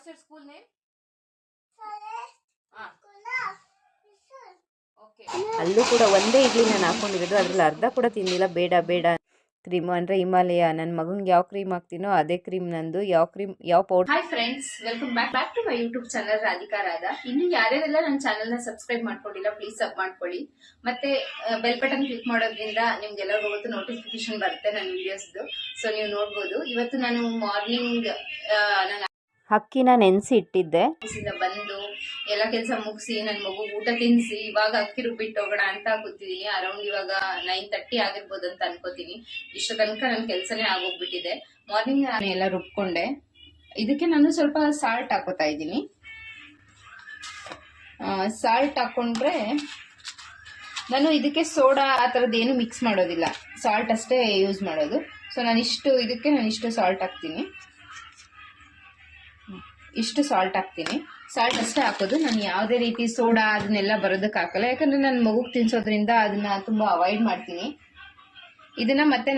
What's your school name okay ಅಲ್ಲೂ ಕೂಡ ಒಂದೇ ಇಡ್ಲಿ ನಾನು ಹಾಕೊಂಡಿರೋದು. ಅದ್ರಲ್ಲಿ ಅರ್ಧ ಕೂಡ ತಿಂದಿಲ್ಲ. ಬೇಡ ಬೇಡ. ಕ್ರೀಮ್ ಅಂದರೆ ಹಿಮಾಲಯ. ನನ್ನ ಮಗನಿಗೆ ಯಾವ ಕ್ರೀಮ್ ಹಾಕ್ತೀನೋ ಅದೇ ಕ್ರೀಮ್ ನಂದು. ಯಾವ ಕ್ರೀಮ್ ಯಾವ powder hi friends welcome back back to my YouTube channel Radhika Radha ಇನ್ನು ಯಾರ್ಯಾರೆಲ್ಲ ನನ್ನ ಚಾನಲ್ನ ಸಬ್ಸ್ಕ್ರೈಬ್ ಮಾಡ್ಕೊಂಡಿಲ್ಲ ಪ್ಲೀಸ್ ಸಬ್ ಮಾಡ್ಕೊಳ್ಳಿ. ಮತ್ತೆ ಬೆಲ್ ಬಟನ್ ಕ್ಲಿಕ್ ಮಾಡೋದ್ರಿಂದ ನಿಮ್ಗೆಲ್ಲರಿಗೂ ಗೊತ್ತು ನೋಟಿಫಿಕೇಶನ್ ಬರುತ್ತೆ ನನ್ನ ವಿಡಿಯೋಸ್ದು ಸೊ ನೀವು ನೋಡ್ಬೋದು. ಇವತ್ತು ನಾನು ಮಾರ್ನಿಂಗ್ ನನ್ನ ಅಕ್ಕಿನ ನೆನೆಸಿ ಇಟ್ಟಿದ್ದೆ ಬಂದು ಎಲ್ಲ ಕೆಲಸ ಮುಗಿಸಿ ನನ್ನ ಮಗು ಊಟ ತಿನ್ನಿಸಿ ಇವಾಗ ಅಕ್ಕಿ ರುಬ್ಬಿಟ್ಟು ಹೋಗೋಣ ಅಂತ ಕೂತಿದ್ದೀನಿ ಅರೌಂಡ್ ಇವಾಗ ನೈನ್ ತರ್ಟಿ ಆಗಿರ್ಬೋದು ಅಂತ ಅನ್ಕೋತೀನಿ. ಇಷ್ಟು ತನಕ ನನ್ನ ಕೆಲಸನೇ ಆಗೋಗ್ಬಿಟ್ಟಿದೆ. ಮಾರ್ನಿಂಗ್ ನಾನು ಎಲ್ಲ ರುಬ್ಕೊಂಡೆ. ಇದಕ್ಕೆ ನಾನು ಸ್ವಲ್ಪ ಸಾಲ್ಟ್ ಹಾಕೋತಾ ಇದ್ದೀನಿ. ಸಾಲ್ಟ್ ಹಾಕೊಂಡ್ರೆ ನಾನು ಇದಕ್ಕೆ ಸೋಡಾ ಆ ಥರದ್ದು ಏನು ಮಿಕ್ಸ್ ಮಾಡೋದಿಲ್ಲ. ಸಾಲ್ಟ್ ಅಷ್ಟೇ ಯೂಸ್ ಮಾಡೋದು. ಸೊ ನಾನು ಇಷ್ಟು ಇದಕ್ಕೆ ನಾನು ಇಷ್ಟು ಸಾಲ್ಟ್ ಹಾಕ್ತೀನಿ. ಇಷ್ಟು ಸಾಲ್ಟ್ ಹಾಕ್ತೀನಿ. ಸಾಲ್ಟ್ ಅಷ್ಟೇ ಹಾಕೋದು. ನಾನು ಯಾವುದೇ ರೀತಿ ಸೋಡಾ ಅದನ್ನೆಲ್ಲ ಬರೋದಕ್ಕೆ ಹಾಕಲ್ಲ. ಯಾಕಂದರೆ ನಾನು ಮಗುಗೆ ತಿನ್ಸೋದ್ರಿಂದ ಅದನ್ನ ತುಂಬ ಅವಾಯ್ಡ್ ಮಾಡ್ತೀನಿ. ಇದನ್ನ ಮತ್ತೆ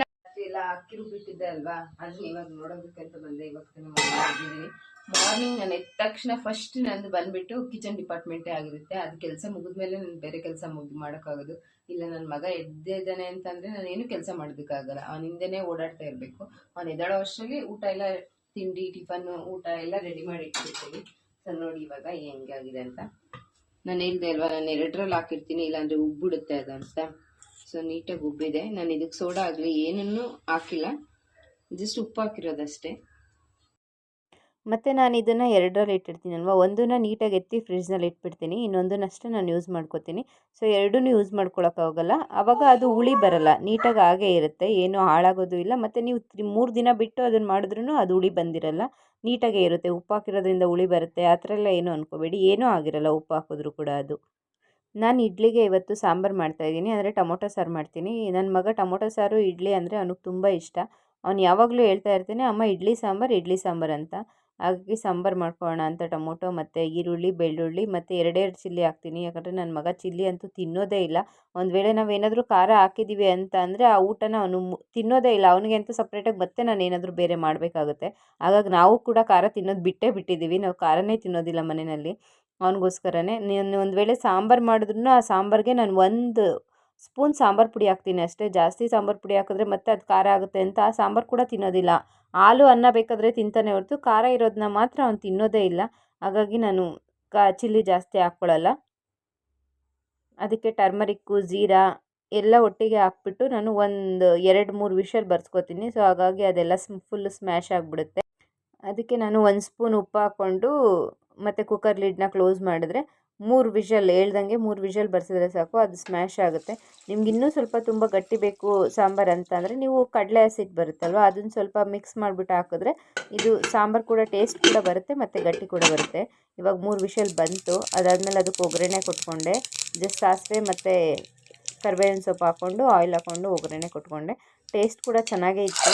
ಎಲ್ಲ ಅಕ್ಕಿ ರುಬ್ಬಿಟ್ಟಿದ್ದೆ ಅಲ್ವಾ? ಅದನ್ನ ಇವಾಗ ನೋಡೋದಕ್ಕಂತ ಬಂದೆ. ಮಾಡಿದ್ದೀನಿ ಮಾರ್ನಿಂಗ್ ನಾನು ಎದ್ದ ತಕ್ಷಣ ಫಸ್ಟ್ ನಂದು ಬಂದ್ಬಿಟ್ಟು ಕಿಚನ್ ಡಿಪಾರ್ಟ್ಮೆಂಟೇ ಆಗಿರುತ್ತೆ. ಅದು ಕೆಲಸ ಮುಗಿದ್ಮೇಲೆ ನಾನು ಬೇರೆ ಕೆಲಸ ಮುಗಿ, ಮಾಡೋಕ್ಕಾಗೋದು. ಇಲ್ಲ ನನ್ನ ಮಗ ಎದ್ದಿದ್ದಾನೆ ಅಂತಂದ್ರೆ ನಾನು ಏನು ಕೆಲಸ ಮಾಡೋದಕ್ಕಾಗಲ್ಲ. ಅವನ ಹಿಂದೆನೇ ಓಡಾಡ್ತಾ ಇರಬೇಕು. ಅವನು ಎದ್ದಾಡೋ ಅಷ್ಟರಲ್ಲಿ ಊಟ ಎಲ್ಲ ತಿಂಡಿ, ಟಿಫನ್, ಊಟ ಎಲ್ಲ ರೆಡಿ ಮಾಡಿ ಇಟ್ಟಿರ್ತೀನಿ. ಸೊ ನೋಡಿ ಇವಾಗ ಹೆಂಗಾಗಿದೆ ಅಂತ. ನಾನು ಹೇಳ್ದೆ ಅಲ್ವಾ, ನಾನು ಎರಡರಲ್ಲಿ ಹಾಕಿರ್ತೀನಿ, ಇಲ್ಲಾಂದ್ರೆ ಉಬ್ಬಿಡುತ್ತೆ ಅದು ಅಂತ. ಸೊ ನೀಟಾಗಿ ಉಬ್ಬಿದೆ. ನಾನು ಇದಕ್ಕೆ ಸೋಡಾ ಆಗಲಿ, ಏನನ್ನೂ ಹಾಕಿಲ್ಲ. ಜಸ್ಟ್ ಉಪ್ಪು ಹಾಕಿರೋದಷ್ಟೇ. ಮತ್ತು ನಾನು ಇದನ್ನು ಎರಡರಲ್ಲಿ ಇಟ್ಟಿರ್ತೀನಿ ಅಲ್ವಾ ಒಂದನ್ನ ನೀಟಾಗಿ ಎತ್ತಿ ಫ್ರಿಜ್ನಲ್ಲಿ ಇಟ್ಬಿಡ್ತೀನಿ ಇನ್ನೊಂದನ್ನಷ್ಟೇ ನಾನು ಯೂಸ್ ಮಾಡ್ಕೋತೀನಿ. ಸೊ ಎರಡೂ ಯೂಸ್ ಮಾಡ್ಕೊಳಕ್ಕಾಗಲ್ಲ. ಆವಾಗ ಅದು ಹುಳಿ ಬರಲ್ಲ, ನೀಟಾಗಿ ಹಾಗೇ ಇರುತ್ತೆ, ಏನೂ ಹಾಳಾಗೋದು ಇಲ್ಲ. ಮತ್ತು ನೀವು ಮೂರು ದಿನ ಬಿಟ್ಟು ಅದನ್ನು ಮಾಡಿದ್ರೂ ಅದು ಹುಳಿ ಬಂದಿರಲ್ಲ, ನೀಟಾಗೆ ಇರುತ್ತೆ. ಉಪ್ಪು ಹಾಕಿರೋದ್ರಿಂದ ಹುಳಿ ಬರುತ್ತೆ, ಆ ಥರ ಎಲ್ಲ ಏನೂ ಅನ್ಕೋಬೇಡಿ. ಏನೂ ಆಗಿರಲ್ಲ ಉಪ್ಪು ಹಾಕಿದ್ರು ಕೂಡ ಅದು. ನಾನು ಇಡ್ಲಿಗೆ ಇವತ್ತು ಸಾಂಬಾರು ಮಾಡ್ತಾಯಿದ್ದೀನಿ ಅಂದರೆ ಟೊಮೊಟೊ ಸಾರು ಮಾಡ್ತೀನಿ. ನನ್ನ ಮಗ ಟೊಮೊಟೊ ಸಾರು, ಇಡ್ಲಿ ಅಂದರೆ ಅವನಿಗೆ ತುಂಬ ಇಷ್ಟ. ಅವ್ನು ಯಾವಾಗಲೂ ಹೇಳ್ತಾ ಇರ್ತಾನೆ, ಅಮ್ಮ, ಇಡ್ಲಿ ಸಾಂಬಾರು ಇಡ್ಲಿ ಸಾಂಬಾರು ಅಂತ. ಹಾಗಾಗಿ ಸಾಂಬಾರು ಮಾಡ್ಕೊಳ್ಳೋಣ ಅಂತ ಟೊಮೊಟೊ ಮತ್ತು ಈರುಳ್ಳಿ, ಬೆಳ್ಳುಳ್ಳಿ ಮತ್ತು ಎರಡೆರಡು ಚಿಲ್ಲಿ ಹಾಕ್ತೀನಿ. ಯಾಕಂದರೆ ನನ್ನ ಮಗ ಚಿಲ್ಲಿ ಅಂತೂ ತಿನ್ನೋದೇ ಇಲ್ಲ. ಒಂದು ವೇಳೆ ನಾವೇನಾದರೂ ಖಾರ ಹಾಕಿದ್ದೀವಿ ಅಂತ ಅಂದರೆ ಆ ಊಟನ ಅವನು ತಿನ್ನೋದೇ ಇಲ್ಲ. ಅವನಿಗೆ ಅಂತೂ ಸಪ್ರೇಟಾಗಿ ಮತ್ತೆ ನಾನು ಏನಾದರೂ ಬೇರೆ ಮಾಡಬೇಕಾಗುತ್ತೆ. ಹಾಗಾಗಿ ನಾವು ಕೂಡ ಖಾರ ತಿನ್ನೋದು ಬಿಟ್ಟೇ ಬಿಟ್ಟಿದ್ದೀವಿ ನಾವು ಖಾರನೇ ತಿನ್ನೋದಿಲ್ಲ ಮನೆಯಲ್ಲಿ. ಅವನಿಗೋಸ್ಕರನೇ. ನೀನು ಒಂದು ವೇಳೆ ಸಾಂಬಾರು ಮಾಡಿದ್ರೂ ಆ ಸಾಂಬಾರಿಗೆ ನಾನು ಒಂದು ಸ್ಪೂನ್ ಸಾಂಬಾರು ಪುಡಿ ಹಾಕ್ತೀನಿ ಅಷ್ಟೇ. ಜಾಸ್ತಿ ಸಾಂಬಾರು ಪುಡಿ ಹಾಕಿದ್ರೆ ಮತ್ತೆ ಅದು ಖಾರ ಆಗುತ್ತೆ ಅಂತ ಆ ಸಾಂಬಾರು ಕೂಡ ತಿನ್ನೋದಿಲ್ಲ. ಹಾಲು, ಅನ್ನ ಬೇಕಾದರೆ ತಿಂತಾನೆ ಹೊರತು ಖಾರ ಇರೋದನ್ನ ಮಾತ್ರ ಅವ್ನು ತಿನ್ನೋದೇ ಇಲ್ಲ. ಹಾಗಾಗಿ ನಾನು ಕಾ, ಚಿಲ್ಲಿ ಜಾಸ್ತಿ ಹಾಕ್ಕೊಳ್ಳಲ್ಲ ಅದಕ್ಕೆ ಟರ್ಮರಿಕ್ಕು, ಜೀರಾ ಎಲ್ಲ ಒಟ್ಟಿಗೆ ಹಾಕ್ಬಿಟ್ಟು ನಾನು ಒಂದು ಎರಡು, ಮೂರು ವಿಷಲ್ ಬರ್ಸ್ಕೊತೀನಿ. ಸೊ, ಹಾಗಾಗಿ ಅದೆಲ್ಲ ಸ್ಮ್ ಫುಲ್ ಸ್ಮ್ಯಾಶ್ ಆಗಿಬಿಡುತ್ತೆ. ಅದಕ್ಕೆ ನಾನು ಒಂದು ಸ್ಪೂನ್ ಉಪ್ಪು ಹಾಕ್ಕೊಂಡು ಮತ್ತು ಕುಕ್ಕರ್ ಲಿಡ್ನ ಕ್ಲೋಸ್ ಮಾಡಿದ್ರೆ ಮೂರು ವಿಷಲ್ ಹೇಳ್ದಂಗೆ ಮೂರು ವಿಷಲ್ ಬರ್ಸಿದ್ರೆ ಸಾಕು, ಅದು ಸ್ಮ್ಯಾಶ್ ಆಗುತ್ತೆ. ನಿಮ್ಗೆ ಇನ್ನೂ ಸ್ವಲ್ಪ ತುಂಬ ಗಟ್ಟಿ ಬೇಕು ಸಾಂಬಾರು ಅಂತಂದರೆ ನೀವು ಕಡಲೆ ಹಸಿಟ್ಟು ಬರುತ್ತಲ್ವ, ಅದನ್ನು ಸ್ವಲ್ಪ ಮಿಕ್ಸ್ ಮಾಡಿಬಿಟ್ಟು ಹಾಕಿದ್ರೆ ಇದು ಸಾಂಬಾರು ಕೂಡ ಟೇಸ್ಟ್ ಕೂಡ ಬರುತ್ತೆ ಮತ್ತು ಗಟ್ಟಿ ಕೂಡ ಬರುತ್ತೆ. ಇವಾಗ ಮೂರು ವಿಷಲ್ ಬಂತು, ಅದಾದಮೇಲೆ ಅದಕ್ಕೆ ಒಗ್ಗರಣೆ ಕೊಟ್ಕೊಂಡೆ ಜಸ್ಟ್ ಸಾಸಿವೆ ಮತ್ತು ಕರ್ಬೇವಿನ ಸೊಪ್ಪು ಹಾಕ್ಕೊಂಡು ಆಯಿಲ್ ಹಾಕ್ಕೊಂಡು ಒಗ್ಗರಣೆ ಕೊಟ್ಕೊಂಡೆ. ಟೇಸ್ಟ್ ಕೂಡ ಚೆನ್ನಾಗೇ ಇತ್ತು.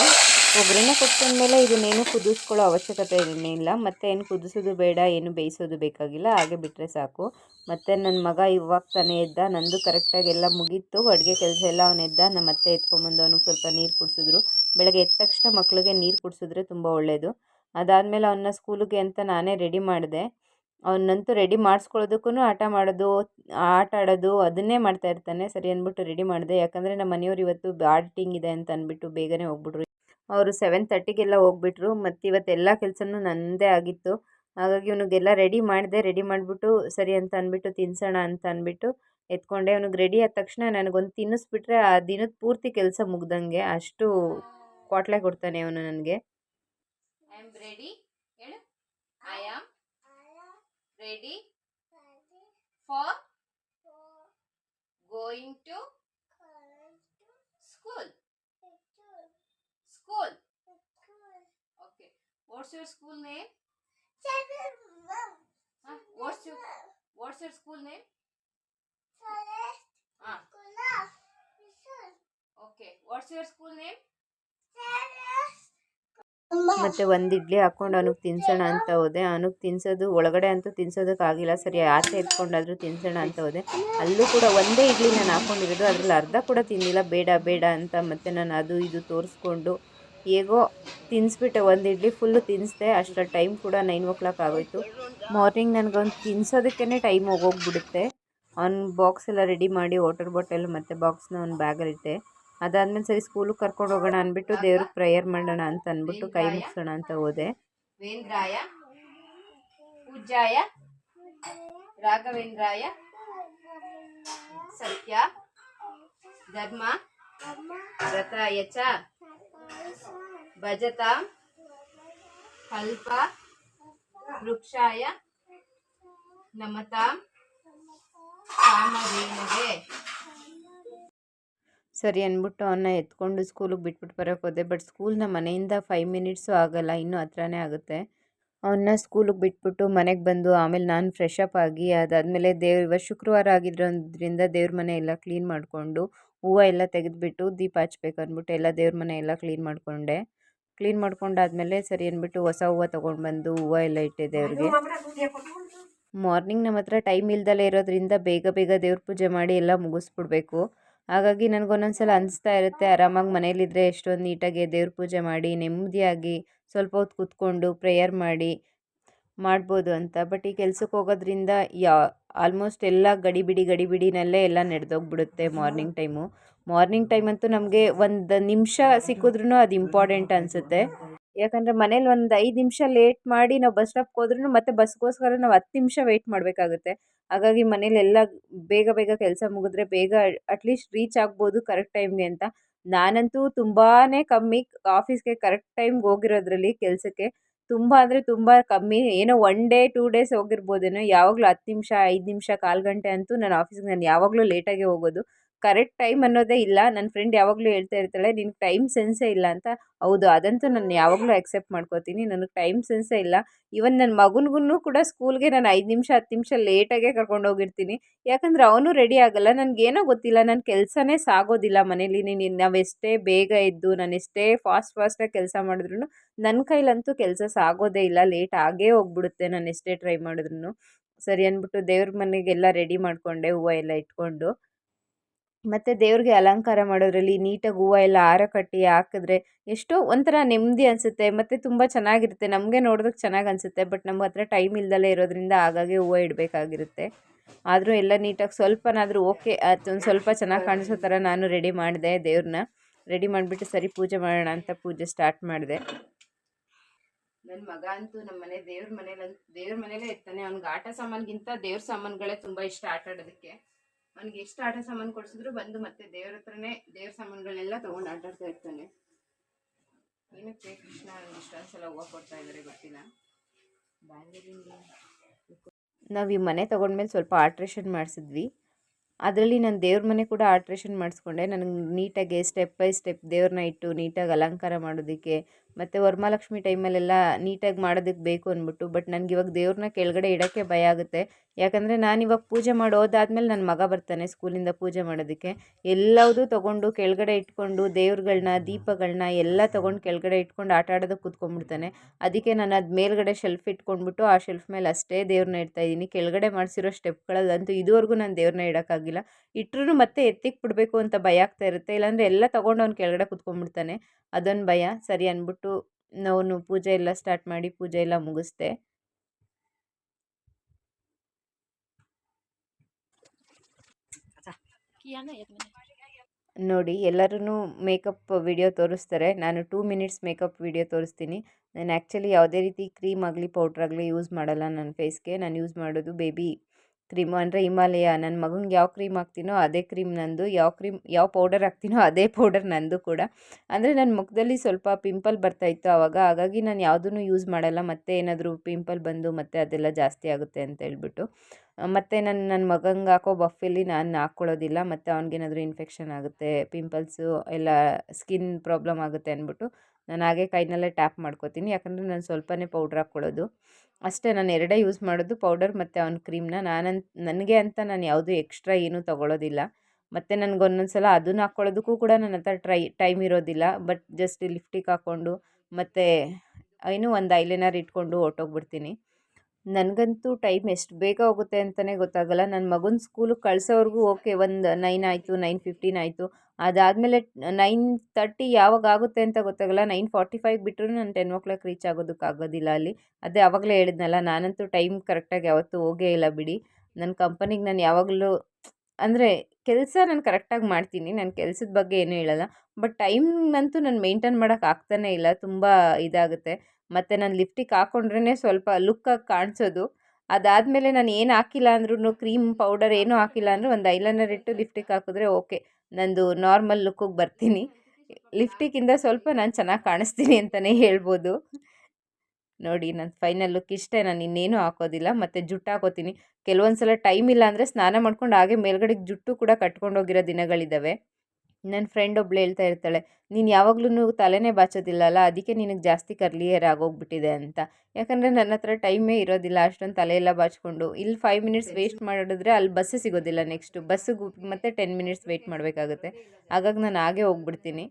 ಒಗ್ಗರಣೆ ಮೇಲೆ ಇದನ್ನೇನು ಕುದಿಸ್ಕೊಳ್ಳೋ ಅವಶ್ಯಕತೆ ಏನಿಲ್ಲ. ಮತ್ತೆ ಏನು ಕುದಿಸೋದು ಬೇಡ, ಏನು ಬೇಯಿಸೋದು ಬೇಕಾಗಿಲ್ಲ. ಹಾಗೆ ಬಿಟ್ಟರೆ ಸಾಕು. ಮತ್ತು ನನ್ನ ಮಗ ಇವಾಗ ತಾನೇ ಎದ್ದ, ನಂದು ಕರೆಕ್ಟಾಗಿ ಎಲ್ಲ ಮುಗೀತು. ಅಡುಗೆ ಕೆಲಸ ಎಲ್ಲ ಅವನು ಎದ್ದ ನಮ್ಮ ಮತ್ತೆ ಎತ್ಕೊಂಬಂದು ಅವನಿಗೆ ಸ್ವಲ್ಪ ನೀರು ಕುಡಿಸಿದ್ರು. ಬೆಳಗ್ಗೆ ಎದ್ದ ತಕ್ಷಣ ಮಕ್ಕಳಿಗೆ ನೀರು ಕುಡಿಸಿದ್ರೆ ತುಂಬ ಒಳ್ಳೆಯದು ಅದಾದಮೇಲೆ ಅವನ್ನ ಸ್ಕೂಲಿಗೆ ಅಂತ ನಾನೇ ರೆಡಿ ಮಾಡಿದೆ. ಅವನಂತೂ ರೆಡಿ ಮಾಡಿಸ್ಕೊಳ್ಳೋದಕ್ಕೂ ಆಟ ಮಾಡೋದು, ಆಟ ಆಡೋದು ಅದನ್ನೇ ಮಾಡ್ತಾ ಇರ್ತಾನೆ. ಸರಿ ಅಂದ್ಬಿಟ್ಟು ರೆಡಿ ಮಾಡಿದೆ. ಯಾಕಂದರೆ ನಮ್ಮ ಮನೆಯವ್ರು ಇವತ್ತು ಆಡಿಟಿಂಗ್ ಇದೆ ಅಂತ ಅಂದ್ಬಿಟ್ಟು ಬೇಗನೆ ಹೋಗ್ಬಿಟ್ರು. ಅವರು ಸೆವೆನ್ ತರ್ಟಿಗೆಲ್ಲ ಹೋಗ್ಬಿಟ್ರು, ಮತ್ತು ಇವತ್ತು ಎಲ್ಲ ಕೆಲಸನೂ ನನ್ನದೇ ಆಗಿತ್ತು. ಹಾಗಾಗಿ ಇವನಿಗೆಲ್ಲ ರೆಡಿ ಮಾಡಿದೆ ರೆಡಿ ಮಾಡಿಬಿಟ್ಟು ಸರಿ ಅಂತ ಅಂದ್ಬಿಟ್ಟು ತಿನ್ಸೋಣ ಅಂತ ಅಂದ್ಬಿಟ್ಟು ಎತ್ಕೊಂಡೆ. ಅವನಿಗೆ ರೆಡಿ ಆದ ತಕ್ಷಣ ನನಗೊಂದು ತಿನ್ನಿಸ್ಬಿಟ್ರೆ ಆ ದಿನದ ಪೂರ್ತಿ ಕೆಲಸ ಮುಗ್ದಂಗೆ. ಅಷ್ಟು ಕ್ವಾಟ್ಲೆ ಕೊಡ್ತಾನೆ ಅವನು ನನಗೆ. Ready I am ready for going to school school okay What's your school name? What's your what's your school name What's your school name? ಮತ್ತು ಒಂದು ಇಡ್ಲಿ ಹಾಕೊಂಡು ಅವನಿಗೆ ತಿನ್ಸೋಣ ಅಂತ ಹೋದೆ. ಅವನಿಗೆ ತಿನ್ಸೋದು ಒಳಗಡೆ ಅಂತೂ ತಿನ್ಸೋದಕ್ಕಾಗಿಲ್ಲ ಸರಿ ಆಚೆ ಎತ್ಕೊಂಡಾದ್ರೂ ತಿನ್ಸೋಣ ಅಂತ ಹೋದೆ. ಅಲ್ಲೂ ಕೂಡ ಒಂದೇ ಇಡ್ಲಿ ನಾನು ಹಾಕೊಂಡಿರೋದು. ಅದ್ರಲ್ಲಿ ಅರ್ಧ ಕೂಡ ತಿಂದಿಲ್ಲ ಬೇಡ ಬೇಡ ಅಂತ ಮತ್ತೆ ನಾನು ಅದು ಇದು ತೋರಿಸ್ಕೊಂಡು ಹೇಗೋ ತಿನ್ನಿಸ್ಬಿಟ್ಟೆ ಒಂದು ಇಡ್ಲಿ ಫುಲ್ಲು ತಿನ್ನಿಸ್ದೆ ಅಷ್ಟರ ಟೈಮ್ ಕೂಡ ನೈನ್ ಓ ಕ್ಲಾಕ್ ಆಗೋಯ್ತು. ಮಾರ್ನಿಂಗ್ ನನಗೊಂದು ತಿನ್ಸೋದಕ್ಕೇ ಟೈಮ್ ಹೋಗೋಗ್ಬಿಡುತ್ತೆ ಅವ್ನ ಬಾಕ್ಸ್ ಎಲ್ಲ ರೆಡಿ ಮಾಡಿ ವಾಟರ್ ಬಾಟಲ್ ಮತ್ತು ಬಾಕ್ಸ್ನ ಒಂದು ಬ್ಯಾಗಲ್ಲಿಟ್ಟೆ ಅದಾದಮೇಲೆ ಸರಿ ಸ್ಕೂಲಿಗೆ ಕರ್ಕೊಂಡು ಹೋಗೋಣ ಅಂದ್ಬಿಟ್ಟು ದೇವ್ರಿಗೆ ಪ್ರೇಯರ್ ಮಾಡೋಣ ಅಂತ ಅಂದ್ಬಿಟ್ಟು ಕೈ ಮುಗಿಸೋಣ ಅಂತ ಹೋದೆ. ವೇಂದ್ರಾಯ? ಪೂಜಾಯ ರಾಘವೇಂದ್ರಾಯ? ಸತ್ಯ? ಧರ್ಮ? ರಥ ಚ ಭಜತಾಂ ಕಲ್ಪ ವೃಕ್ಷಾಯ, ನಮತಾಂ, ಕಾಮಧೇನುಗೆ. ಸರಿ ಅಂದ್ಬಿಟ್ಟು ಅವನ್ನ ಎತ್ಕೊಂಡು ಸ್ಕೂಲಿಗೆ ಬಿಟ್ಬಿಟ್ಟು ಬರೋಕ್ಕೆ ಹೋದೆ, ಬಟ್ ಸ್ಕೂಲ್ನ ಮನೆಯಿಂದ ಫೈವ್ ಮಿನಿಟ್ಸು ಆಗಲ್ಲ, ಇನ್ನೂ ಹತ್ರನೇ ಆಗುತ್ತೆ. ಅವನ್ನ ಸ್ಕೂಲಿಗೆ ಬಿಟ್ಬಿಟ್ಟು ಮನೆಗೆ ಬಂದು ಆಮೇಲೆ ನಾನು ಫ್ರೆಶ್ ಅಪ್ ಆಗಿ ಅದಾದಮೇಲೆ ದೇವ್ರ ಶುಕ್ರವಾರ ಆಗಿರೋದ್ರಿಂದ ದೇವ್ರ ಮನೆ ಎಲ್ಲ ಕ್ಲೀನ್ ಮಾಡಿಕೊಂಡು ಹೂವು ಎಲ್ಲ ತೆಗೆದುಬಿಟ್ಟು ದೀಪ ಹಚ್ಬೇಕು ಅಂದ್ಬಿಟ್ಟು ಎಲ್ಲ ದೇವ್ರ ಮನೆ ಎಲ್ಲ ಕ್ಲೀನ್ ಮಾಡಿಕೊಂಡೆ. ಕ್ಲೀನ್ ಮಾಡ್ಕೊಂಡಾದ್ಮೇಲೆ ಸರಿ ಅಂದ್ಬಿಟ್ಟು ಹೊಸ ಹೂವು ತೊಗೊಂಡು ಬಂದು ಹೂವು ಎಲ್ಲ ಇಟ್ಟೆ ದೇವ್ರಿಗೆ. ಮಾರ್ನಿಂಗ್ ನಮ್ಮ ಹತ್ರ ಟೈಮ್ ಇಲ್ದಲೇ ಇರೋದ್ರಿಂದ ಬೇಗ ಬೇಗ ದೇವ್ರ ಪೂಜೆ ಮಾಡಿ ಎಲ್ಲ ಮುಗಿಸ್ಬಿಡ್ಬೇಕು. ಹಾಗಾಗಿ ನನಗೊಂದೊಂದು ಸಲ ಅನಿಸ್ತಾ ಇರುತ್ತೆ ಆರಾಮಾಗಿ ಮನೇಲಿದ್ದರೆ ಎಷ್ಟೊಂದು ನೀಟಾಗಿ ದೇವ್ರ ಪೂಜೆ ಮಾಡಿ ನೆಮ್ಮದಿಯಾಗಿ ಸ್ವಲ್ಪ ಹೊತ್ತು ಕೂತ್ಕೊಂಡು ಪ್ರೇಯರ್ ಮಾಡಿ ಮಾಡ್ಬೋದು ಅಂತ. ಬಟ್ ಈ ಕೆಲ್ಸಕ್ಕೆ ಹೋಗೋದ್ರಿಂದ ಯಾ ಆಲ್ಮೋಸ್ಟ್ ಎಲ್ಲ ಗಡಿಬಿಡಿ ಗಡಿಬಿಡಿನಲ್ಲೇ ಎಲ್ಲ ನಡೆದೋಗ್ಬಿಡುತ್ತೆ ಮಾರ್ನಿಂಗ್ ಟೈಮು ಮಾರ್ನಿಂಗ್ ಟೈಮ್ ಅಂತೂ ನಮಗೆ ಒಂದು ನಿಮಿಷ ಸಿಕ್ಕಿದ್ರೂ ಅದು ಇಂಪಾರ್ಟೆಂಟ್ ಅನಿಸುತ್ತೆ. ಯಾಕಂದರೆ ಮನೇಲಿ ಒಂದು ಐದು ನಿಮಿಷ ಲೇಟ್ ಮಾಡಿ ನಾವು ಬಸ್ ಸ್ಟಾಪ್ಗೆ ಹೋದ್ರೂ ಮತ್ತೆ ಬಸ್ಗೋಸ್ಕರ ನಾವು ಹತ್ತು ನಿಮಿಷ ವೆಯ್ಟ್ ಮಾಡಬೇಕಾಗುತ್ತೆ. ಹಾಗಾಗಿ ಮನೇಲೆಲ್ಲ ಬೇಗ ಬೇಗ ಕೆಲಸ ಮುಗಿದ್ರೆ ಬೇಗ ಅಟ್ಲೀಸ್ಟ್ ರೀಚ್ ಆಗ್ಬೋದು ಕರೆಕ್ಟ್ ಟೈಮ್ಗೆ ಅಂತ. ನಾನಂತೂ ತುಂಬಾ ಕಮ್ಮಿ ಆಫೀಸ್ಗೆ ಕರೆಕ್ಟ್ ಟೈಮ್ಗೆ ಹೋಗಿರೋದ್ರಲ್ಲಿ ಕೆಲಸಕ್ಕೆ. ತುಂಬ ಅಂದರೆ ತುಂಬ ಕಮ್ಮಿ. ಏನೋ ಒನ್ ಡೇ ಟೂ ಡೇಸ್ ಹೋಗಿರ್ಬೋದೇನೋ, ಯಾವಾಗಲೂ ಹತ್ತು ನಿಮಿಷ, ಐದು ನಿಮಿಷ, ಕಾಲು ಗಂಟೆ ಅಂತೂ ನಾನು ಆಫೀಸಿಗೆ ನಾನು ಯಾವಾಗಲೂ ಲೇಟಾಗೇ ಹೋಗೋದು. ಕರೆಕ್ಟ್ ಟೈಮ್ ಅನ್ನೋದೇ ಇಲ್ಲ. ನನ್ನ ಫ್ರೆಂಡ್ ಯಾವಾಗಲೂ ಹೇಳ್ತಾ ಇರ್ತಾಳೆ, ನಿನ್ಗೆ ಟೈಮ್ ಸೆನ್ಸೇ ಇಲ್ಲ ಅಂತ. ಹೌದು, ಅದಂತೂ ನಾನು ಯಾವಾಗಲೂ ಅಕ್ಸೆಪ್ಟ್ ಮಾಡ್ಕೋತೀನಿ. ನನಗೆ ಟೈಮ್ ಸೆನ್ಸೇ ಇಲ್ಲ. ಇವನ್ ನನ್ನ ಮಗನಿಗೂ ಕೂಡ ಸ್ಕೂಲ್ಗೆ ನಾನು ಐದು ನಿಮಿಷ, ಹತ್ತು ನಿಮಿಷ ಲೇಟಾಗೆ ಕರ್ಕೊಂಡು ಹೋಗಿರ್ತೀನಿ. ಯಾಕಂದರೆ ಅವನು ರೆಡಿ ಆಗಲ್ಲ. ನನಗೇನೋ ಗೊತ್ತಿಲ್ಲ. ನನ್ನ ಕೆಲಸನೇ ಸಾಗೋದಿಲ್ಲ ಮನೇಲಿ. ನೀನು ನಾವೆಷ್ಟೇ ಬೇಗ ಎದ್ದು, ನಾನು ಎಷ್ಟೇ ಫಾಸ್ಟ್ ಫಾಸ್ಟಾಗಿ ಕೆಲಸ ಮಾಡಿದ್ರು ನನ್ನ ಕೈಲಂತೂ ಕೆಲಸ ಸಾಗೋದೇ ಇಲ್ಲ. ಲೇಟ್ ಆಗೇ ಹೋಗ್ಬಿಡುತ್ತೆ ನಾನು ಎಷ್ಟೇ ಟ್ರೈ ಮಾಡಿದ್ರು ಸರಿ ಅಂದ್ಬಿಟ್ಟು ದೇವ್ರ ಮನೆಗೆಲ್ಲ ರೆಡಿ ಮಾಡಿಕೊಂಡೆ, ಹೂವು ಎಲ್ಲ ಇಟ್ಕೊಂಡು. ಮತ್ತು ದೇವ್ರಿಗೆ ಅಲಂಕಾರ ಮಾಡೋದ್ರಲ್ಲಿ ನೀಟಾಗಿ ಹೂವು ಎಲ್ಲ ಹಾರ ಕಟ್ಟಿ ಹಾಕಿದ್ರೆ ಎಷ್ಟೋ ಒಂಥರ ನೆಮ್ಮದಿ ಅನಿಸುತ್ತೆ. ಮತ್ತು ತುಂಬ ಚೆನ್ನಾಗಿರುತ್ತೆ. ನಮಗೆ ನೋಡೋದಕ್ಕೆ ಚೆನ್ನಾಗಿ ಅನಿಸುತ್ತೆ. ಬಟ್ ನಮ್ಮ ಹತ್ರ ಟೈಮ್ ಇಲ್ದಲೇ ಇರೋದ್ರಿಂದ ಆಗಾಗ್ಗೆ ಹೂವು ಇಡಬೇಕಾಗಿರುತ್ತೆ. ಆದರೂ ಎಲ್ಲ ನೀಟಾಗಿ ಸ್ವಲ್ಪನಾದರೂ ಓಕೆ. ಅದೊಂದು ಸ್ವಲ್ಪ ಚೆನ್ನಾಗಿ ಕಾಣಿಸೋ ಥರ ನಾನು ರೆಡಿ ಮಾಡಿದೆ ದೇವ್ರನ್ನ. ರೆಡಿ ಮಾಡಿಬಿಟ್ಟು ಸರಿ ಪೂಜೆ ಮಾಡೋಣ ಅಂತ ಪೂಜೆ ಸ್ಟಾರ್ಟ್ ಮಾಡಿದೆ. ನನ್ನ ಮಗ ಅಂತೂ ನಮ್ಮ ಮನೆ ದೇವ್ರ ಮನೇಲಿ ದೇವ್ರ ಮನೇಲೇ ಇರ್ತಾನೆ. ಅವ್ನಿಗೆ ಆಟ ಸಾಮಾನಿಗಿಂತ ದೇವ್ರ ಸಾಮಾನುಗಳೇ ತುಂಬ ಇಷ್ಟ ಆಟ ಆಡೋದಕ್ಕೆ ಅವ್ನಿಗೆ ಎಷ್ಟು ಆಟ ಸಾಮಾನು ಕೊಡಿಸಿದ್ರು ಬಂದು ಮತ್ತೆ ದೇವ್ರ ಹತ್ರನೇ ದೇವ್ರ ಸಾಮಾನುಗಳನ್ನೆಲ್ಲ ತಗೊಂಡು ಆಟಾಡ್ತಾ ಇರ್ತಾನೆ. ಏನಕ್ಕೆ ಕೃಷ್ಣ? ಇಷ್ಟೊಂದು ಸಲ ಹೂವು ಕೊಡ್ತಾ ಇದ್ದಾರೆ ಗೊತ್ತಿಲ್ಲ. ಬ್ಯಾಂಗ್ಳೂರಿಂದ ನಾವು ಈ ಮನೆ ತೊಗೊಂಡ್ಮೇಲೆ ಸ್ವಲ್ಪ ಆಲ್ಟ್ರೇಷನ್ ಮಾಡಿಸಿದ್ವಿ. ಅದರಲ್ಲಿ ನಾನು ದೇವ್ರ ಮನೆ ಕೂಡ ಆಲ್ಟ್ರೇಷನ್ ಮಾಡಿಸ್ಕೊಂಡೆ. ನನಗೆ ನೀಟಾಗಿ ಸ್ಟೆಪ್ ಬೈ ಸ್ಟೆಪ್ ದೇವ್ರನ್ನ ಇಟ್ಟು ನೀಟಾಗಿ ಅಲಂಕಾರ ಮಾಡೋದಕ್ಕೆ ಮತ್ತು ವರಮಹಾಲಕ್ಷ್ಮಿ ಟೈಮಲ್ಲೆಲ್ಲ ನೀಟಾಗಿ ಮಾಡೋದಕ್ಕೆ ಬೇಕು ಅಂದ್ಬಿಟ್ಟು ಬಟ್ ನನಗೆ ಇವಾಗ ದೇವ್ರನ್ನ ಕೆಳಗಡೆ ಇಡೋಕ್ಕೆ ಭಯ ಆಗುತ್ತೆ. ಯಾಕಂದರೆ ಇವಾಗ ಪೂಜೆ ಮಾಡೋದಾದ್ಮೇಲೆ ನನ್ನ ಮಗ ಬರ್ತಾನೆ ಸ್ಕೂಲಿಂದ ಪೂಜೆ ಮಾಡೋದಕ್ಕೆ. ಎಲ್ಲದೂ ತೊಗೊಂಡು ಕೆಳಗಡೆ ಇಟ್ಕೊಂಡು ದೇವ್ರುಗಳ್ನ ದೀಪಗಳನ್ನ ಎಲ್ಲ ತೊಗೊಂಡು ಕೆಳಗಡೆ ಇಟ್ಕೊಂಡು ಆಟ ಆಡೋದಕ್ಕೆ ಕೂತ್ಕೊಂಡ್ಬಿಡ್ತಾನೆ. ಅದಕ್ಕೆ ನಾನು ಅದು ಮೇಲ್ಗಡೆ ಶೆಲ್ಫ್ ಇಟ್ಕೊಂಡ್ಬಿಟ್ಟು ಆ ಶೆಲ್ಫ್ ಮೇಲೆ ಅಷ್ಟೇ ದೇವ್ರನ್ನ ಇಡ್ತಾ ಇದ್ದೀನಿ ಕೆಳಗಡೆ ಮಾಡಿಸಿರೋ ಸ್ಟೆಪ್ಗಳಲ್ಲಂತೂ ಇದುವರೆಗೂ ನಾನು ದೇವ್ರನ್ನ ಇಡೋಕ್ಕಾಗಿಲ್ಲ. ಇಟ್ಟರು ಮತ್ತೆ ಎತ್ತಿಗೆ ಬಿಡಬೇಕು ಅಂತ ಭಯ ಆಗ್ತಾ ಇರುತ್ತೆ. ಇಲ್ಲಾಂದರೆ ಎಲ್ಲ ತೊಗೊಂಡು ಅವ್ನು ಕೆಳಗಡೆ ಕೂತ್ಕೊಂಡ್ಬಿಡ್ತಾನೆ. ಅದೊಂದು ಭಯ. ಸರಿ ಅಂದ್ಬಿಟ್ಟು ನಾನು ಪೂಜೆ ಎಲ್ಲ ಸ್ಟಾರ್ಟ್ ಮಾಡಿ ಪೂಜೆ ಎಲ್ಲ ಮುಗಿಸ್ದೆ. ನೋಡಿ ಎಲ್ಲರೂ ಮೇಕಪ್ ವಿಡಿಯೋ ತೋರಿಸ್ತಾರೆ. ನಾನು ಟೂ ಮಿನಿಟ್ಸ್ ಮೇಕಪ್ ವಿಡಿಯೋ ತೋರಿಸ್ತೀನಿ. ನಾನು ಆ್ಯಕ್ಚುಲಿ ಯಾವುದೇ ರೀತಿ ಕ್ರೀಮ್ ಆಗಲಿ ಪೌಡ್ರ್ ಆಗಲಿ ಯೂಸ್ ಮಾಡಲ್ಲ ನನ್ನ ಫೇಸ್ಗೆ ನಾನು ಯೂಸ್ ಮಾಡೋದು ಬೇಬಿ ಕ್ರೀಮು ಅಂದರೆ ಹಿಮಾಲಯ. ನನ್ನ ಮಗನಿಗೆ ಯಾವ ಕ್ರೀಮ್ ಹಾಕ್ತೀನೋ ಅದೇ ಕ್ರೀಮ್ ನಂದು. ಯಾವ ಕ್ರೀಮ್, ಯಾವ ಪೌಡರ್ ಹಾಕ್ತೀನೋ ಅದೇ ಪೌಡರ್ ನಂದು ಕೂಡ. ಅಂದರೆ ನನ್ನ ಮುಖದಲ್ಲಿ ಸ್ವಲ್ಪ ಪಿಂಪಲ್ ಬರ್ತಾಯಿತ್ತು ಆವಾಗ ಹಾಗಾಗಿ ನಾನು ಯಾವುದೂ ಯೂಸ್ ಮಾಡಲ್ಲ. ಮತ್ತೆ ಏನಾದರೂ ಪಿಂಪಲ್ ಬಂದು ಮತ್ತೆ ಅದೆಲ್ಲ ಜಾಸ್ತಿ ಆಗುತ್ತೆ ಅಂತ ಹೇಳ್ಬಿಟ್ಟು. ಮತ್ತು ನನ್ನ ನನ್ನ ಮಗಂಗೆ ಹಾಕೋ ಬಫ್ಫಲ್ಲಿ ನಾನು ಹಾಕ್ಕೊಳ್ಳೋದಿಲ್ಲ. ಮತ್ತು ಅವ್ನಿಗೇನಾದರೂ ಇನ್ಫೆಕ್ಷನ್ ಆಗುತ್ತೆ, ಪಿಂಪಲ್ಸು ಎಲ್ಲ ಸ್ಕಿನ್ ಪ್ರಾಬ್ಲಮ್ ಆಗುತ್ತೆ ಅಂದ್ಬಿಟ್ಟು ನಾನು ಹಾಗೆ ಕೈನಲ್ಲೇ ಟ್ಯಾಪ್ ಮಾಡ್ಕೋತೀನಿ. ಯಾಕಂದರೆ ನಾನು ಸ್ವಲ್ಪನೇ ಪೌಡ್ರ್ ಹಾಕ್ಕೊಳ್ಳೋದು. ಅಷ್ಟೇ ನಾನು ಎರಡೇ ಯೂಸ್ ಮಾಡೋದು ಪೌಡರ್ ಮತ್ತು ಅವ್ನ ಕ್ರೀಮ್ನ ನಾನಂತ, ನನಗೆ ಅಂತ ನಾನು ಯಾವುದೂ ಎಕ್ಸ್ಟ್ರಾ ಏನೂ ತೊಗೊಳೋದಿಲ್ಲ. ಮತ್ತು ನನಗೆ ಒಂದೊಂದು ಸಲ ಅದನ್ನ ಹಾಕ್ಕೊಳ್ಳೋದಕ್ಕೂ ಕೂಡ ನನ್ನ ಹತ್ರ ಟ್ರೈ ಟೈಮ್ ಇರೋದಿಲ್ಲ. ಬಟ್ ಜಸ್ಟ್ ಲಿಫ್ಟಿಗೆ ಹಾಕ್ಕೊಂಡು ಮತ್ತು ಏನು ಒಂದು ಐಲೈನರ್ ಇಟ್ಕೊಂಡು ಹೊರ್ಟೋಗ್ಬಿಡ್ತೀನಿ. ನನಗಂತೂ ಟೈಮ್ ಎಷ್ಟು ಬೇಗ ಹೋಗುತ್ತೆ ಅಂತಲೇ ಗೊತ್ತಾಗಲ್ಲ. ನನ್ನ ಮಗನ ಸ್ಕೂಲಿಗೆ ಕಳ್ಸೋವರೆಗೂ ಓಕೆ, ಒಂದು ನೈನ್ ಆಯಿತು, ನೈನ್ ಫಿಫ್ಟೀನ್ ಆಯಿತು. ಅದಾದಮೇಲೆ ನೈನ್ ತರ್ಟಿ ಯಾವಾಗ ಆಗುತ್ತೆ ಅಂತ ಗೊತ್ತಾಗಲ್ಲ. ನೈನ್ ಫಾರ್ಟಿ ಫೈವ್ ಬಿಟ್ಟರು ನಾನು ಟೆನ್ ಓ ಕ್ಲಾಕ್ ರೀಚ್ ಆಗೋದಕ್ಕಾಗೋದಿಲ್ಲ ಅಲ್ಲಿ. ಅದೇ ಆವಾಗಲೇ ಹೇಳಿದ್ನಲ್ಲ, ನಾನಂತೂ ಟೈಮ್ ಕರೆಕ್ಟಾಗಿ ಯಾವತ್ತೂ ಹೋಗೇ ಇಲ್ಲ ಬಿಡಿ. ನನ್ನ ಕಂಪನಿಗೆ ನಾನು ಯಾವಾಗಲೂ ಅಂದರೆ ಕೆಲಸ ನಾನು ಕರೆಕ್ಟಾಗಿ ಮಾಡ್ತೀನಿ. ನನ್ನ ಕೆಲಸದ ಬಗ್ಗೆ ಏನೂ ಹೇಳಲ್ಲ. ಬಟ್ ಟೈಮ್ನಂತೂ ನಾನು ಮೇಂಟೈನ್ ಮಾಡೋಕೆ ಆಗ್ತಾನೇ ಇಲ್ಲ. ತುಂಬ ಇದಾಗುತ್ತೆ. ಮತ್ತು ನಾನು ಲಿಪ್ಟಿಕ್ ಹಾಕ್ಕೊಂಡ್ರೇ ಸ್ವಲ್ಪ ಲುಕ್ಕಾಗಿ ಕಾಣಿಸೋದು. ಅದಾದಮೇಲೆ ನಾನು ಏನು ಹಾಕಿಲ್ಲ ಅಂದ್ರೂ ಕ್ರೀಮ್ ಪೌಡರ್ ಏನೂ ಹಾಕಿಲ್ಲ ಅಂದರೂ ಒಂದು ಐಲೈನರ್ ಇಟ್ಟು ಲಿಪ್ಟಿಕ್ ಹಾಕಿದ್ರೆ ಓಕೆ ನಂದು ನಾರ್ಮಲ್ ಲುಕ್ಕಿಗೆ ಬರ್ತೀನಿ. ಲಿಫ್ಟಿಕ್ಕಿಂದ ಸ್ವಲ್ಪ ನಾನು ಚೆನ್ನಾಗಿ ಕಾಣಿಸ್ತೀನಿ ಅಂತಲೇ ಹೇಳ್ಬೋದು. ನೋಡಿ ನನ್ನ ಫೈನಲ್ ಲುಕ್ ಇಷ್ಟೇ. ನಾನು ಇನ್ನೇನು ಹಾಕೋದಿಲ್ಲ. ಮತ್ತು ಜುಟ್ಟು ಹಾಕೋತೀನಿ. ಕೆಲವೊಂದು ಸಲ ಟೈಮ್ ಇಲ್ಲ ಅಂದರೆ ಸ್ನಾನ ಮಾಡ್ಕೊಂಡು ಹಾಗೆ ಮೇಲ್ಗಡೆಗೆ ಜುಟ್ಟು ಕೂಡ ಕಟ್ಕೊಂಡು ಹೋಗಿರೋ ದಿನಗಳಿದ್ದಾವೆ ನನ್ನ ಫ್ರೆಂಡ್ ಒಬ್ಳು ಹೇಳ್ತಾ ಇರ್ತಾಳೆ ನೀನು ಯಾವಾಗ್ಲೂ ತಲೆನೇ ಬಾಚೋದಿಲ್ಲಲ್ಲ ಅದಕ್ಕೆ ನಿನಗೆ ಜಾಸ್ತಿ ಕರ್ಲಿಯರ್ ಹೇರ್ ಆಗೋಗ್ಬಿಟ್ಟಿದೆ ಅಂತ. ಯಾಕಂದರೆ ನನ್ನ ಹತ್ರ ಟೈಮೇ ಇರೋದಿಲ್ಲ ಅಷ್ಟೊಂದು ತಲೆ ಎಲ್ಲ ಬಾಚ್ಕೊಂಡು. ಇಲ್ಲಿ ಫೈವ್ ಮಿನಿಟ್ಸ್ ವೇಸ್ಟ್ ಮಾಡಿದ್ರೆ ಅಲ್ಲಿ ಬಸ್ಸು ಸಿಗೋದಿಲ್ಲ ನೆಕ್ಸ್ಟು ಬಸ್ಸಿಗೆ ಮತ್ತೆ ಟೆನ್ ಮಿನಿಟ್ಸ್ ವೆಯ್ಟ್ ಮಾಡಬೇಕಾಗುತ್ತೆ. ಹಾಗಾಗಿ ನಾನು ಹಾಗೆ ಹೋಗ್ಬಿಡ್ತೀನಿ.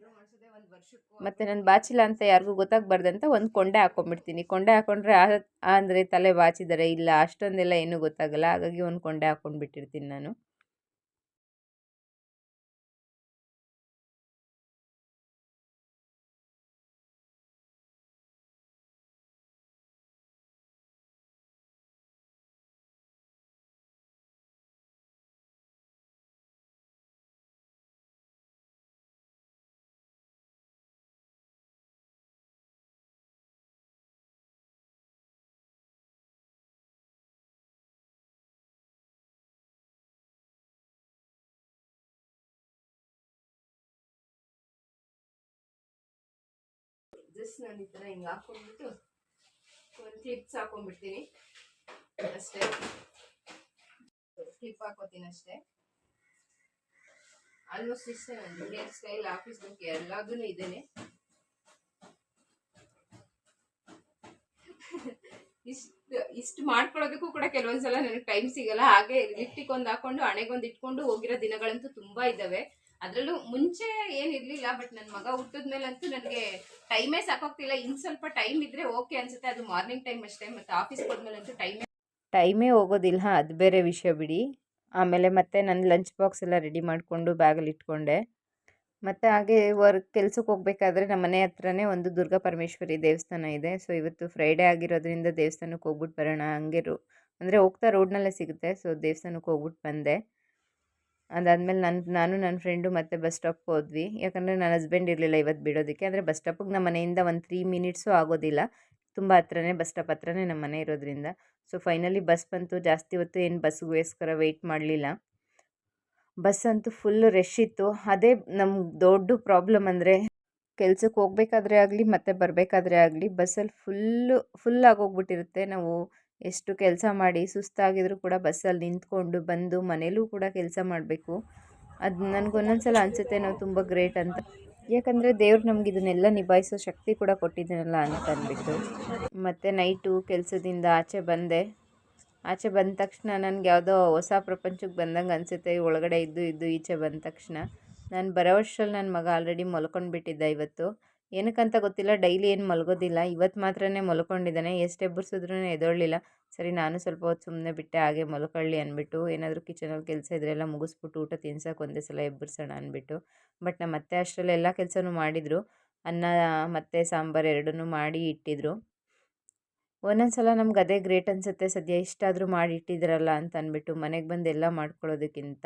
ಮತ್ತು ನಾನು ಬಾಚಿಲ್ಲ ಅಂತ ಯಾರಿಗೂ ಗೊತ್ತಾಗಬಾರ್ದಂತ ಒಂದು ಕೊಂಡೆ ಹಾಕೊಂಡ್ಬಿಡ್ತೀನಿ. ಕೊಂಡೆ ಹಾಕ್ಕೊಂಡ್ರೆ ಅಂದರೆ ತಲೆ ಬಾಚಿದ್ದಾರೆ ಇಲ್ಲ ಅಷ್ಟೊಂದೆಲ್ಲ ಏನೂ ಗೊತ್ತಾಗಲ್ಲ. ಹಾಗಾಗಿ ಒಂದು ಕೊಂಡೆ ಹಾಕೊಂಡ್ಬಿಟ್ಟಿರ್ತೀನಿ ನಾನು. ಜಸ್ಟ್ ನಾನು ಈ ಥರ ಹಿಂಗೆ ಹಾಕ್ಕೊಂಡ್ಬಿಟ್ಟು ಒಂದು ಕ್ಲಿಪ್ಸ್ ಹಾಕೊಂಡ್ಬಿಡ್ತೀನಿ. ಅಷ್ಟೇ. ಕ್ಲಿಪ್ ಹಾಕೋತೀನಿ ಅಷ್ಟೇ. ಆಲ್ಮೋಸ್ಟ್ ಇಷ್ಟೇ ನಾನು ಹೇರ್ ಸ್ಟೈಲ್ ಆಫೀಸ್ ಬುಕ್ ಎಲ್ಲದೂ ಇದೇನೆ. ಇಷ್ಟು ಇಷ್ಟು ಮಾಡ್ಕೊಳ್ಳೋದಕ್ಕೂ ಕೂಡ ಕೆಲವೊಂದ್ಸಲ ನನಗೆ ಟೈಮ್ ಸಿಗಲ್ಲ. ಹಾಗೆ ಲಿಫ್ಟಿಗೆ ಒಂದು ಹಾಕೊಂಡು, ಹಣೆಗೊಂದು ಇಟ್ಕೊಂಡು ಹೋಗಿರೋ ದಿನಗಳಂತೂ ತುಂಬಾ ಇದ್ದಾವೆ. ಅದರಲ್ಲೂ ಮುಂಚೆ ಏನಿರ್ಲಿಲ್ಲ ಬಟ್ ನನ್ನ ಮಗ ಹುಟ್ಟಿದ್ಮೇಲಂತೂ ನನಗೆ ಟೈಮೇ ಸಾಕೋಗ್ತಿಲ್ಲ. ಇನ್ನು ಸ್ವಲ್ಪ ಟೈಮ್ ಇದ್ರೆ ಓಕೆ ಅನ್ಸುತ್ತೆ. ಅದು ಮಾರ್ನಿಂಗ್ ಟೈಮ್ ಅಷ್ಟೇ, ಮತ್ತು ಆಫೀಸ್ಗೆ ಹೋದ್ಮೇಲಂತೂ ಟೈಮೇ ಟೈಮೇ ಹೋಗೋದಿಲ್ಲ. ಅದು ಬೇರೆ ವಿಷಯ ಬಿಡಿ. ಆಮೇಲೆ ಮತ್ತೆ ನನ್ನ ಲಂಚ್ ಬಾಕ್ಸ್ ಎಲ್ಲ ರೆಡಿ ಮಾಡಿಕೊಂಡು ಬ್ಯಾಗಲ್ಲಿ ಇಟ್ಕೊಂಡೆ. ಮತ್ತು ಹಾಗೆ ವರ್ಕ್ ಕೆಲ್ಸಕ್ಕೆ ಹೋಗ್ಬೇಕಾದ್ರೆ ನಮ್ಮ ಮನೆ ಹತ್ರನೇ ಒಂದು ದುರ್ಗಾ ಪರಮೇಶ್ವರಿ ದೇವಸ್ಥಾನ ಇದೆ. ಸೊ ಇವತ್ತು ಫ್ರೈಡೇ ಆಗಿರೋದ್ರಿಂದ ದೇವಸ್ಥಾನಕ್ಕೆ ಹೋಗ್ಬಿಟ್ಟು ಬರೋಣ. ಹಂಗೆ ರೋ ಅಂದರೆ ಹೋಗ್ತಾ ರೋಡ್ನಲ್ಲೇ ಸಿಗುತ್ತೆ. ಸೊ ದೇವಸ್ಥಾನಕ್ಕೆ ಹೋಗ್ಬಿಟ್ಟು ಬಂದೆ. ಅದಾದಮೇಲೆ ನನ್ನ ನಾನು ನನ್ನ ಫ್ರೆಂಡು ಮತ್ತೆ ಬಸ್ ಸ್ಟಾಪ್ಗೆ ಹೋದ್ವಿ. ಯಾಕಂದರೆ ನನ್ನ ಹಸ್ಬೆಂಡ್ ಇರಲಿಲ್ಲ ಇವತ್ತು ಬಿಡೋದಕ್ಕೆ. ಅಂದರೆ ಬಸ್ ಸ್ಟಾಪಿಗೆ ನಮ್ಮ ಮನೆಯಿಂದ ಒಂದು ತ್ರೀ ಮಿನಿಟ್ಸು ಆಗೋದಿಲ್ಲ. ತುಂಬ ಹತ್ರನೇ ಬಸ್ ಸ್ಟಾಪ್ ಹತ್ರನೇ ನಮ್ಮ ಮನೆ ಇರೋದ್ರಿಂದ. ಸೊ ಫೈನಲಿ ಬಸ್ ಬಂತು. ಜಾಸ್ತಿ ಹೊತ್ತು ಏನು ಬಸ್ಗೋಸ್ಕರ ವೆಯ್ಟ್ ಮಾಡಲಿಲ್ಲ. ಬಸ್ ಅಂತೂ ಫುಲ್ ರಶ್ ಇತ್ತು. ಅದೇ ನಮ್ಮ ದೊಡ್ಡ ಪ್ರಾಬ್ಲಮ್ ಅಂದರೆ ಕೆಲ್ಸಕ್ಕೆ ಹೋಗ್ಬೇಕಾದ್ರೆ ಆಗಲಿ, ಮತ್ತೆ ಬರಬೇಕಾದ್ರೆ ಆಗಲಿ ಬಸ್ಸಲ್ಲಿ ಫುಲ್ಲು ಫುಲ್ ಆಗೋಗ್ಬಿಟ್ಟಿರುತ್ತೆ ನಾವು ಎಷ್ಟು ಕೆಲಸ ಮಾಡಿ ಸುಸ್ತಾಗಿದ್ರೂ ಕೂಡ ಬಸ್ಸಲ್ಲಿ ನಿಂತ್ಕೊಂಡು ಬಂದು ಮನೇಲೂ ಕೂಡ ಕೆಲಸ ಮಾಡಬೇಕು. ಅದು ನನಗೆ ಒಂದೊಂದು ಸಲ ಅನಿಸುತ್ತೆ ನಾವು ತುಂಬ ಗ್ರೇಟ್ ಅಂತ. ಯಾಕಂದರೆ ದೇವ್ರು ನಮ್ಗೆ ಇದನ್ನೆಲ್ಲ ನಿಭಾಯಿಸೋ ಶಕ್ತಿ ಕೂಡ ಕೊಟ್ಟಿದ್ದಾನಲ್ಲ ಅಂತ ಅಂದ್ಬಿಟ್ಟು ಮತ್ತು ನೈಟು ಕೆಲಸದಿಂದ ಆಚೆ ಬಂದೆ. ಆಚೆ ಬಂದ ತಕ್ಷಣ ನನಗೆ ಯಾವುದೋ ಹೊಸ ಪ್ರಪಂಚಕ್ಕೆ ಬಂದಂಗೆ ಅನಿಸುತ್ತೆ, ಒಳಗಡೆ ಇದ್ದು ಇದ್ದು ಈಚೆ ಬಂದ ತಕ್ಷಣ. ನಾನು ಬರೋ ವರ್ಷದಲ್ಲಿ ನನ್ನ ಮಗ ಆಲ್ರೆಡಿ ಮಲ್ಕೊಂಡು ಬಿಟ್ಟಿದ್ದ ಇವತ್ತು. ಏನಕ್ಕಂತ ಗೊತ್ತಿಲ್ಲ. ಡೈಲಿ ಏನು ಮಲಗೋದಿಲ್ಲ. ಇವತ್ತು ಮಾತ್ರನೇ ಮಲ್ಕೊಂಡಿದ್ದಾನೆ. ಎಷ್ಟು ಎಬ್ಬರಿಸಿದ್ರೂ ಎದೊಳ್ಳಿಲ್ಲ. ಸರಿ, ನಾನು ಸ್ವಲ್ಪ ಹೊತ್ತು ಸುಮ್ಮನೆ ಬಿಟ್ಟೆ, ಹಾಗೆ ಮಲ್ಕೊಳ್ಳಿ ಅಂದ್ಬಿಟ್ಟು, ಏನಾದರೂ ಕಿಚನಲ್ಲಿ ಕೆಲಸ ಇದ್ರೆಲ್ಲ ಮುಗಿಸ್ಬಿಟ್ಟು ಊಟ ತಿನ್ಸೋಕೆ ಒಂದೇ ಸಲ ಎಬ್ಬರಿಸೋಣ ಅಂದ್ಬಿಟ್ಟು. ಬಟ್ ನಮ್ಮ ಅತ್ತೆ ಅಷ್ಟರಲ್ಲಿ ಎಲ್ಲ ಕೆಲಸನೂ ಮಾಡಿದರು. ಅನ್ನ, ಮತ್ತು ಸಾಂಬಾರು ಎರಡನ್ನೂ ಮಾಡಿ ಇಟ್ಟಿದ್ರು. ಒಂದೊಂದು ಸಲ ನಮ್ಗೆ ಅದೇ ಗ್ರೇಟ್ ಅನಿಸುತ್ತೆ. ಸದ್ಯ ಇಷ್ಟಾದರೂ ಮಾಡಿ ಇಟ್ಟಿದ್ರಲ್ಲ ಅಂತ ಅಂದ್ಬಿಟ್ಟು ಮನೆಗೆ ಬಂದು ಎಲ್ಲ ಮಾಡ್ಕೊಳ್ಳೋದಕ್ಕಿಂತ.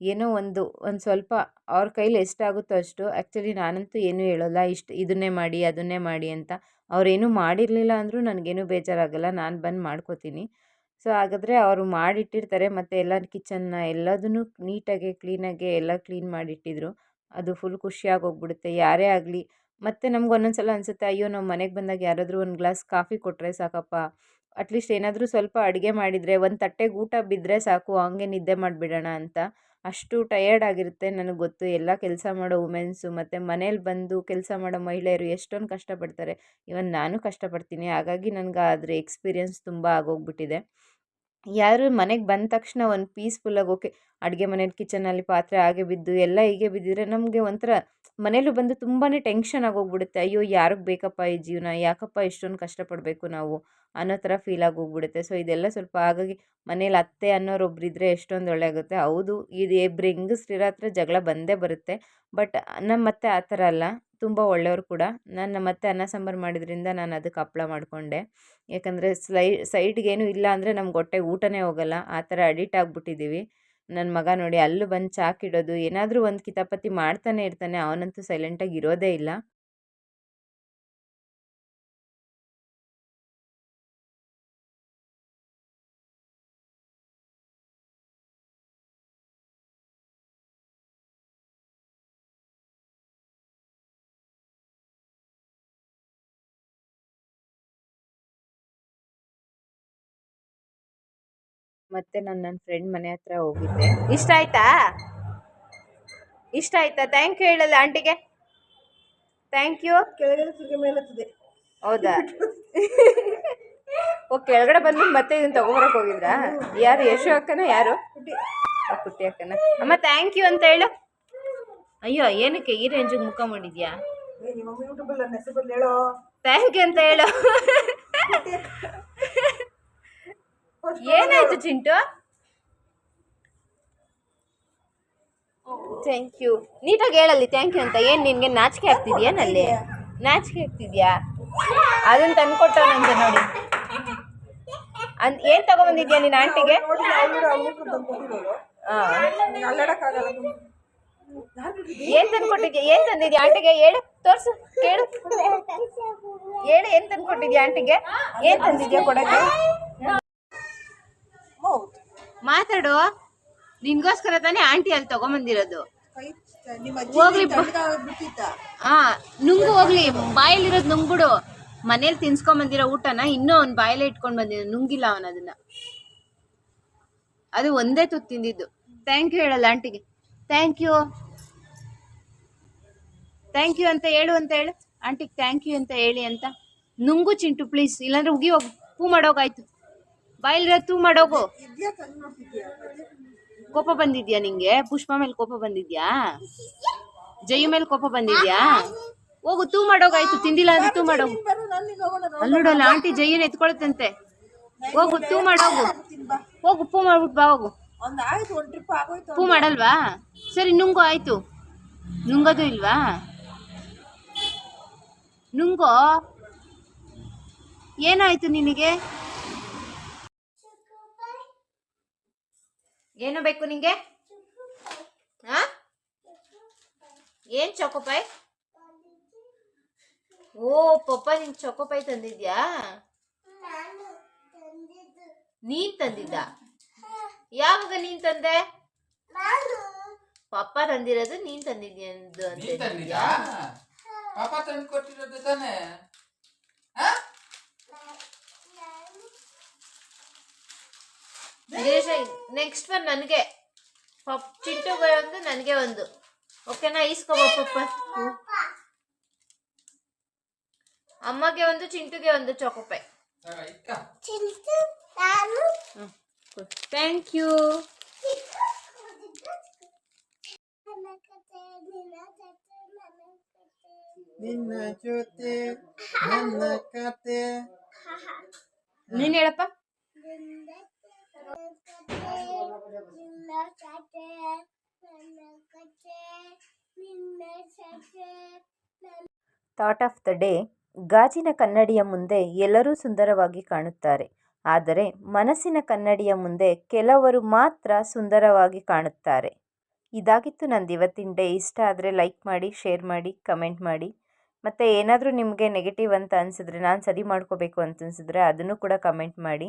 ಏನೋ ಒಂದು ಒಂದು ಸ್ವಲ್ಪ ಅವ್ರ ಕೈಲಿ ಎಷ್ಟಾಗುತ್ತೋ ಅಷ್ಟು ಆ್ಯಕ್ಚುಲಿ ನಾನಂತೂ ಏನೂ ಹೇಳೋಲ್ಲ. ಇಷ್ಟು ಇದನ್ನೇ ಮಾಡಿ, ಅದನ್ನೇ ಮಾಡಿ ಅಂತ ಅವರೇನು ಮಾಡಿರಲಿಲ್ಲ ಅಂದರೂ ನನಗೇನು ಬೇಜಾರಾಗಲ್ಲ. ನಾನು ಬಂದು ಮಾಡ್ಕೋತೀನಿ. ಸೊ ಹಾಗಾದರೆ ಅವರು ಮಾಡಿಟ್ಟಿರ್ತಾರೆ ಮತ್ತು ಎಲ್ಲ ಕಿಚನ್ನ ಎಲ್ಲದನ್ನು ನೀಟಾಗಿ ಕ್ಲೀನಾಗಿ ಎಲ್ಲ ಕ್ಲೀನ್ ಮಾಡಿಟ್ಟಿದ್ರು. ಅದು ಫುಲ್ ಖುಷಿಯಾಗಿ ಹೋಗ್ಬಿಡುತ್ತೆ ಯಾರೇ ಆಗಲಿ. ಮತ್ತು ನಮ್ಗೆ ಒಂದೊಂದು ಸಲ ಅನಿಸುತ್ತೆ, ಅಯ್ಯೋ, ನಾವು ಮನೆಗೆ ಬಂದಾಗ ಯಾರಾದರೂ ಒಂದು ಗ್ಲಾಸ್ ಕಾಫಿ ಕೊಟ್ಟರೆ ಸಾಕಪ್ಪ. ಅಟ್ಲೀಸ್ಟ್ ಏನಾದರೂ ಸ್ವಲ್ಪ ಅಡುಗೆ ಮಾಡಿದರೆ, ಒಂದು ತಟ್ಟೆಗೆ ಊಟ ಬಿದ್ದರೆ ಸಾಕು, ಹಂಗೆ ನಿದ್ದೆ ಮಾಡಿಬಿಡೋಣ ಅಂತ. ಅಷ್ಟು ಟಯರ್ಡ್ ಆಗಿರುತ್ತೆ ನನಗೆ ಗೊತ್ತು. ಎಲ್ಲ ಕೆಲಸ ಮಾಡೋ ವುಮೆನ್ಸು ಮತ್ತು ಮನೇಲಿ ಬಂದು ಕೆಲಸ ಮಾಡೋ ಮಹಿಳೆಯರು ಎಷ್ಟೊಂದು ಕಷ್ಟಪಡ್ತಾರೆ. ಇವನ್ ನಾನು ಕಷ್ಟಪಡ್ತೀನಿ. ಹಾಗಾಗಿ ನನಗೆ ಅದ್ರ ಎಕ್ಸ್ಪೀರಿಯನ್ಸ್ ತುಂಬ ಆಗೋಗ್ಬಿಟ್ಟಿದೆ. ಯಾರು ಮನೆಗೆ ಬಂದ ತಕ್ಷಣ ಒಂದು ಪೀಸ್ಫುಲ್ಲಾಗಿ ಓಕೆ ಅಡುಗೆ ಮನೇಲಿ ಕಿಚನಲ್ಲಿ ಪಾತ್ರೆ ಹಾಗೆ ಬಿದ್ದು, ಎಲ್ಲ ಹೀಗೆ ಬಿದ್ದಿದ್ರೆ ನಮಗೆ ಒಂಥರ ಮನೇಲೂ ಬಂದು ತುಂಬಾ ಟೆನ್ಷನ್ ಆಗೋಗ್ಬಿಡುತ್ತೆ ಅಯ್ಯೋ, ಯಾರಿಗೆ ಬೇಕಪ್ಪ ಈ ಜೀವನ? ಯಾಕಪ್ಪ ಇಷ್ಟೊಂದು ಕಷ್ಟಪಡಬೇಕು ನಾವು? ಅನ್ನೋ ಥರ ಫೀಲ್ ಆಗೋಗ್ಬಿಡುತ್ತೆ ಸೊ ಇದೆಲ್ಲ ಸ್ವಲ್ಪ ಹಾಗಾಗಿ ಮನೇಲಿ ಅತ್ತೆ ಅನ್ನೋರು ಒಬ್ರು ಇದ್ದರೆ ಎಷ್ಟೊಂದು ಒಳ್ಳೆ ಆಗುತ್ತೆ ಹೌದು, ಇದು ಇಬ್ಬರು ಹೆಂಗಸ್ರು ಹತ್ರ ಜಗಳ ಬಂದೇ ಬರುತ್ತೆ. ಬಟ್ ನಮ್ಮ ಮತ್ತೆ ಆ ಥರ ಅಲ್ಲ. ತುಂಬ ಒಳ್ಳೆಯವ್ರು ಕೂಡ. ನಾನು ಮತ್ತೆ ಅನ್ನ ಸಾಂಬಾರು ಮಾಡಿದ್ರಿಂದ ನಾನು ಅದಕ್ಕೆ ಹಪ್ಪಳ ಮಾಡಿಕೊಂಡೆ. ಯಾಕಂದರೆ ಸ್ಲೈ ಸೈಡ್ಗೇನು ಇಲ್ಲ ಅಂದರೆ ನಮ್ಗೆ ಹೊಟ್ಟೆ ಊಟನೇ ಹೋಗಲ್ಲ. ಆ ಥರ ಅಡಿಟ್ ಆಗಿಬಿಟ್ಟಿದ್ದೀವಿ ನನ್ನ ಮಗ ನೋಡಿ ಅಲ್ಲೂ ಬಂದು ಚಾಕಿಡೋದು ಏನಾದರೂ ಒಂದು ಕಿತಾಪತಿ ಮಾಡ್ತಾನೆ ಇರ್ತಾನೆ, ಅವನಂತೂ ಸೈಲೆಂಟಾಗಿ ಇರೋದೇ ಇಲ್ಲ. ಮತ್ತೆ ನಾನು ನನ್ನ ಫ್ರೆಂಡ್ ಮನೆ ಹತ್ರ ಹೋಗಿದ್ದೆ. ಇಷ್ಟ ಆಯ್ತಾ? ಇಷ್ಟ ಆಯ್ತಾ? ಥ್ಯಾಂಕ್ ಯು ಹೇಳಲ್ಲ ಆಂಟಿಗೆ. ಥ್ಯಾಂಕ್ ಯು ಹೌದಾ? ಓ ಕೆಳಗಡೆ ಬಂದು ಮತ್ತೆ ಇದನ್ನ ತಗೊಬರಕ್ ಹೋಗಿದ್ರಾ? ಯಾರು ಯಶು ಅಕ್ಕನ ಯಾರು? ಕುಟ್ಟಿ ಪುಟ್ಟಿ ಅಕ್ಕನ. ಅಮ್ಮ ಥ್ಯಾಂಕ್ ಯು ಅಂತ ಹೇಳು. ಅಯ್ಯೋ ಏನಕ್ಕೆ? ಈ ರೇಂಜಿಗೆ ಮುಖ ಮಾಡಿದ್ಯಾ? ಥ್ಯಾಂಕ್ ಯು ಅಂತ ಹೇಳು. ಏನಾಯ್ತು ಚಿಂಟು? ಥ್ಯಾಂಕ್ ಯು ನೀಟಾಗಿ ಹೇಳಲ್ಲಿ ಥ್ಯಾಂಕ್ ಯು ಅಂತ. ಏನು ನಿನಗೆ ನಾಚಿಕೆ ಆಗ್ತಿದ್ಯೇನಲ್ಲಿ ನಾಚಿಕೆ ಆಗ್ತಿದ್ಯಾ? ಅದನ್ನ ತಂದ್ಕೊಟ್ಟವನಂತೆ ನೋಡಿ. ಅನ್ ಏನು ತಗೊಂಬಂದಿದ್ಯಾ ನಿನ್ನ ಆಂಟಿಗೆ? ಏನ್ ತಂದ್ಕೊಟ್ಟಿದ್ಯಾ ಏನ್ ತಂದಿದ್ಯಾ ಆಂಟಿಗೆ? ಹೇಳು ತೋರ್ಸು ಕೇಳು. ಹೇಳು ಏನ್ ತಂದ್ಕೊಟ್ಟಿದ್ಯಾ ಆಂಟಿಗೆ? ಏನ್ ತಂದಿದ್ಯಾ ಕೊಡಕ್ಕೆ? ಹೌದು. ಮಾತಾಡು. ನಿನ್ಗೋಸ್ಕರ ತಾನೇ ಆಂಟಿ ಅಲ್ಲಿ ತಗೊಂಬಂದಿರೋದು. ಹೋಗ್ಲಿ ಹಾ ನುಂಗು ಹೋಗ್ಲಿ. ಬಾಯಲ್ಲಿರೋದು ನುಂಗ್ಬಿಡು. ಮನೇಲಿ ತಿನ್ಸ್ಕೊಂಬಂದಿರೋ ಊಟನ ಇನ್ನೂ ಅವ್ನ್ ಬಾಯಲ್ಲೇ ಇಟ್ಕೊಂಡ್ ಬಂದಿದ್ದ ನುಂಗಿಲ್ಲ ಅವನ ಅದನ್ನ. ಅದು ಒಂದೇ ತುತ್ತು ತಿಂದಿದ್ದು. ಥ್ಯಾಂಕ್ ಯು ಹೇಳಲ್ಲ ಆಂಟಿಗೆ ಥ್ಯಾಂಕ್ ಯು ಥ್ಯಾಂಕ್ ಯು ಅಂತ ಹೇಳು ಅಂತ ಹೇಳು. ಆಂಟಿಗೆ ಥ್ಯಾಂಕ್ ಯು ಅಂತ ಹೇಳಿ ಅಂತ. ನುಂಗು ಚಿಂಟು ಪ್ಲೀಸ್ ಇಲ್ಲಾಂದ್ರೆ ಉಗಿ ಹೋಗಿ. ಹೂ ಮಾಡೋಗಾಯ್ತು ಬಾಯಲ್ಲಿರೋ ತೂ ಮಾಡೋಗು. ಕೋಪ ಬಂದಿದ್ಯಾ ನಿಂಗೆ? ಪುಷ್ಪ ಮೇಲೆ ಕೋಪ ಬಂದಿದ್ಯಾ? ಜೈ ಮೇಲೆ ಕೋಪ ಬಂದಿದ್ಯಾ? ಹೋಗು ತೂ ಮಾಡೋಗಾಯ್ತು. ತಿಂದಿಲ್ಲ ಅಂದ್ರೆ ತೂ ಮಾಡೋಗು. ಅಲ್ಲಿ ನೋಡಲ್ಲ ಆಂಟಿ ಜೈನ್ ಎತ್ಕೊಳತ್ತಂತೆ. ಹೋಗು ತೂ ಮಾಡೋಗು. ಹೋಗು ಪೂ ಮಾಡ್ಬಿಟ್ಟು ಬಾ ಹೋಗು. ಪೂ ಮಾಡಲ್ವಾ? ಸರಿ ನುಂಗು ಆಯ್ತು. ನುಂಗೋದು ಇಲ್ವಾ? ನುಂಗೋ. ಏನಾಯ್ತು ನಿನಗೆ? ಏನು ಬೇಕು ನಿಂಗೆ? ಹಾ? ಏನ್ ಚೊಕೊಪಾಯ್ ಓ ಪಪ್ಪ ನಿನ್ ಚೊಕೊಪಾಯ್ ತಂದಿದ್ಯಾ? ನೀನ್ ತಂದಿದ್ದ? ಯಾವಾಗ ನೀನ್ ತಂದೆ? ಪಪ್ಪ ತಂದಿರೋದು ನೀನ್ ತಂದಿದ್ಯಾ ಅಂತ? ಪಾಪ ತಂದು ಕೊಟ್ಟಿರೋದು ತಾನೆ. ನೆಕ್ಸ್ಟ್ ಒನ್ ನನಗೆ. ಪಪ್ ಚಿಂಟುಗೆ ಒಂದು ನನಗೆ ಒಂದು. ಓಕೆನಾ ಈಸ್ಕೊಬ ಪಪ್ಪ. ಅಮ್ಮಗೆ ಒಂದು ಚಿಂಟುಗೆ ಒಂದು ಚೊಕೊಪೆ ಥ್ಯಾಂಕ್ ಯು ನಿನ್ನ ಜೊತೆ ನನ್ನ ಕತೆ. ನೀನ್ ಹೇಳಪ್ಪ. ಥಾಟ್ ಆಫ್ ದ ಡೇ, ಗಾಜಿನ ಕನ್ನಡಿಯ ಮುಂದೆ ಎಲ್ಲರೂ ಸುಂದರವಾಗಿ ಕಾಣುತ್ತಾರೆ. ಆದರೆ ಮನಸ್ಸಿನ ಕನ್ನಡಿಯ ಮುಂದೆ ಕೆಲವರು ಮಾತ್ರ ಸುಂದರವಾಗಿ ಕಾಣುತ್ತಾರೆ. ಇದಾಗಿತ್ತು ನಂದು ಇವತ್ತಿನ ಡೇ. ಇಷ್ಟ ಆದರೆ ಲೈಕ್ ಮಾಡಿ, ಶೇರ್ ಮಾಡಿ, ಕಮೆಂಟ್ ಮಾಡಿ. ಮತ್ತು ಏನಾದರೂ ನಿಮಗೆ ನೆಗೆಟಿವ್ ಅಂತ ಅನಿಸಿದ್ರೆ ನಾನು ಸರಿ ಮಾಡ್ಕೋಬೇಕು ಅಂತ ಅನಿಸಿದ್ರೆ ಅದನ್ನು ಕೂಡ ಕಮೆಂಟ್ ಮಾಡಿ.